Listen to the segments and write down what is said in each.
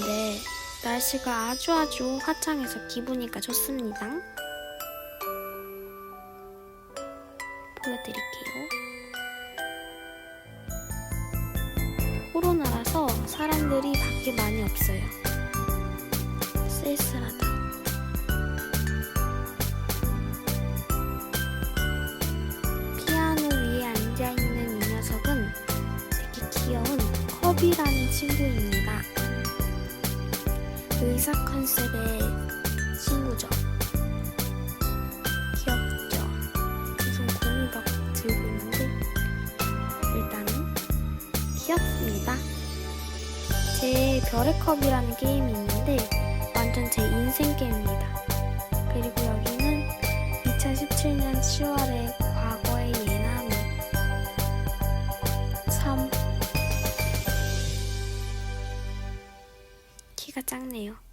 크리스마스인데 날씨가 아주 아주 화창해서 기분이가 좋습니다. 보여드릴게요. 코로나라서 사람들이 밖에 많이 없어요. 쓸쓸하다. 피아노 위에 앉아있는 이 녀석은 되게 귀여운 컵이라는 친구입니다. 의사 컨셉의 친구죠. 귀엽죠? 무슨 공을 막 들고 있는데 일단은 귀엽습니다. 제 별의 컵이라는 게임이 있는데 완전 제 인생 게임입니다. 그리고 여기는 2017년 10월에 과거의 예남이 참 키가 작네요.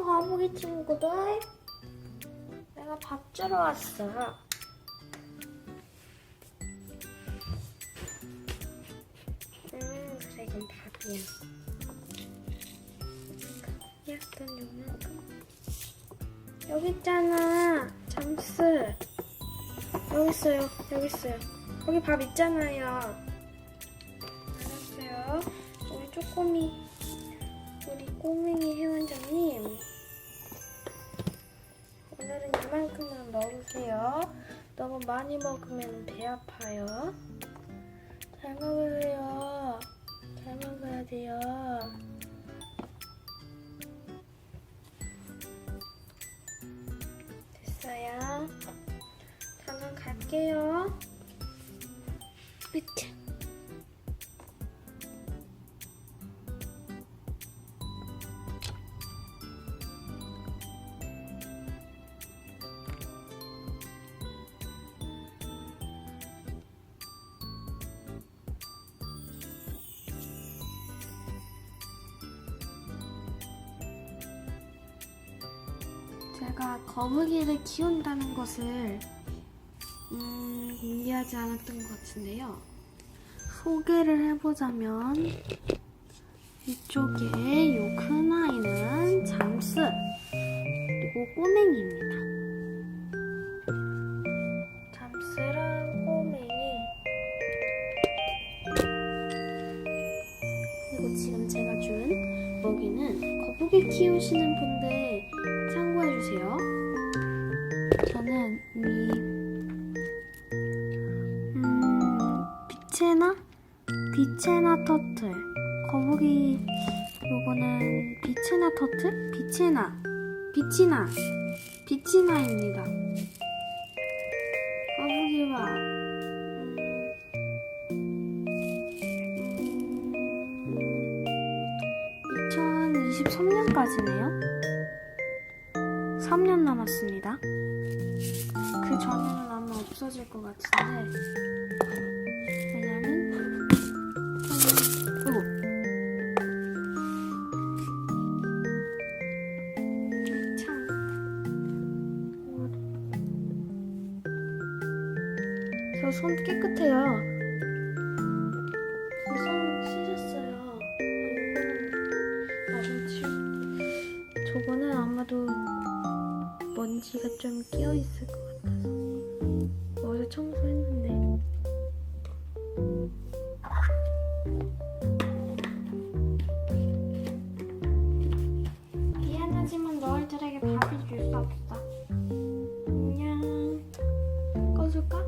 안녕 거북이 친구들. 내가 밥 주러 왔어. 음 그래 이건 밥이야. 약간 요만큼. 여기 있잖아. 잠스. 여기 있어요. 여기 있어요. 거기 밥 있잖아요. 알았어요. 우리 쪼꼬미. 우리 꼬맹이 회원장님 오늘은 이만큼만 먹으세요. 너무 많이 먹으면 배 아파요. 잘 먹으세요. 잘 먹어야 돼요. 됐어요. 저는 갈게요. 으 제가 거북이를 키운다는 것을 음, 공개하지 않았던 것 같은데요. 소개를 해보자면 이쪽에 요큰 아이는 잠스 그리고 꼬맹이입니다. 잠스랑 꼬맹이 그리고 지금 제가 준 먹이는 거북이 키우시는 분들 해 주세요. 저는 이 음, 비체나? 비체나 터틀. 거북이 요거는 비체나 터틀? 비체나. 비치나. 비치나입니다. 남았습니다. 그 전에는 아마 없어질 것 같은데 왜냐면 이거 참저 손 깨끗해요. 씻었어요. 아, 이거는 나도 지금 저거는 아마도 먼지가 좀 끼어 있을 것 같아서 어제 청소했는데. 미안하지만 너희들에게 밥을 줄 수 없어. 안녕. 꺼줄까?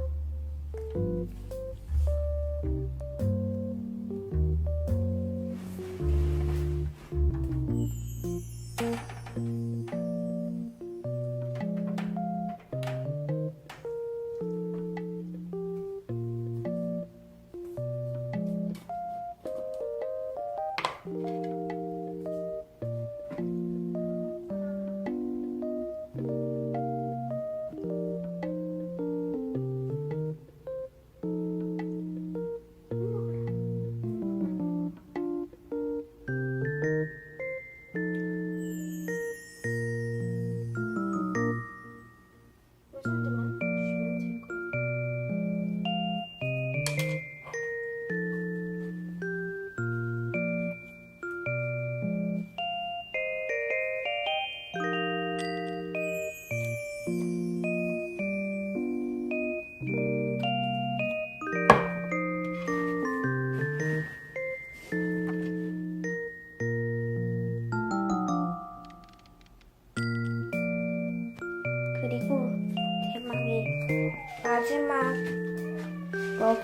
요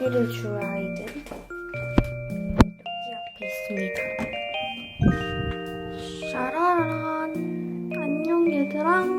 먹이를 줄 아이들 여기 앞에 있습니다. 샤라란. 안녕 얘들아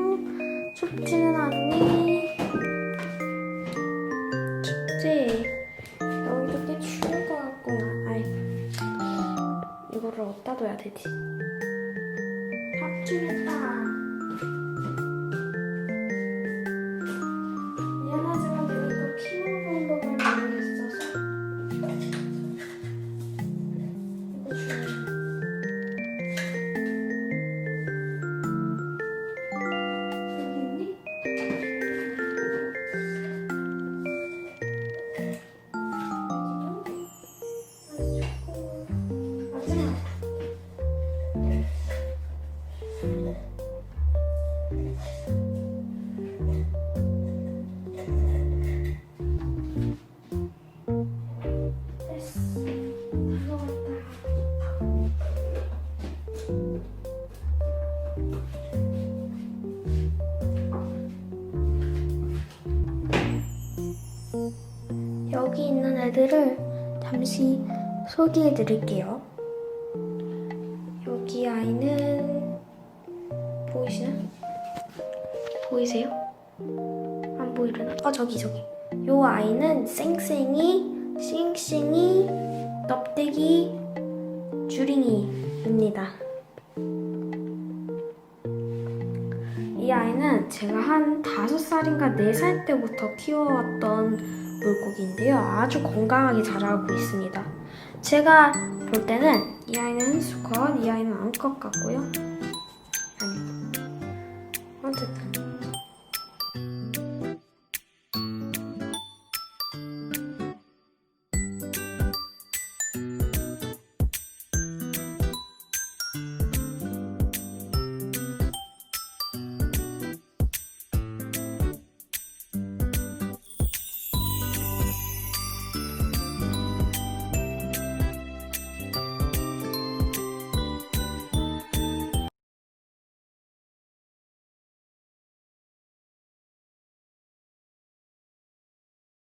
애들을 잠시 소개해 드릴게요. 여기 아이는 보이시나? 보이세요? 안 보이려나? 어 저기 저기. 요 아이는 쌩쌩이, 싱싱이, 넙대기, 주링이입니다. 이 아이는 제가 한 다섯 살인가 네살 때부터 키워왔던 물고기인데요. 아주 건강하게 자라고 있습니다. 제가 볼 때는 이 아이는 수컷, 이 아이는 암컷 같고요.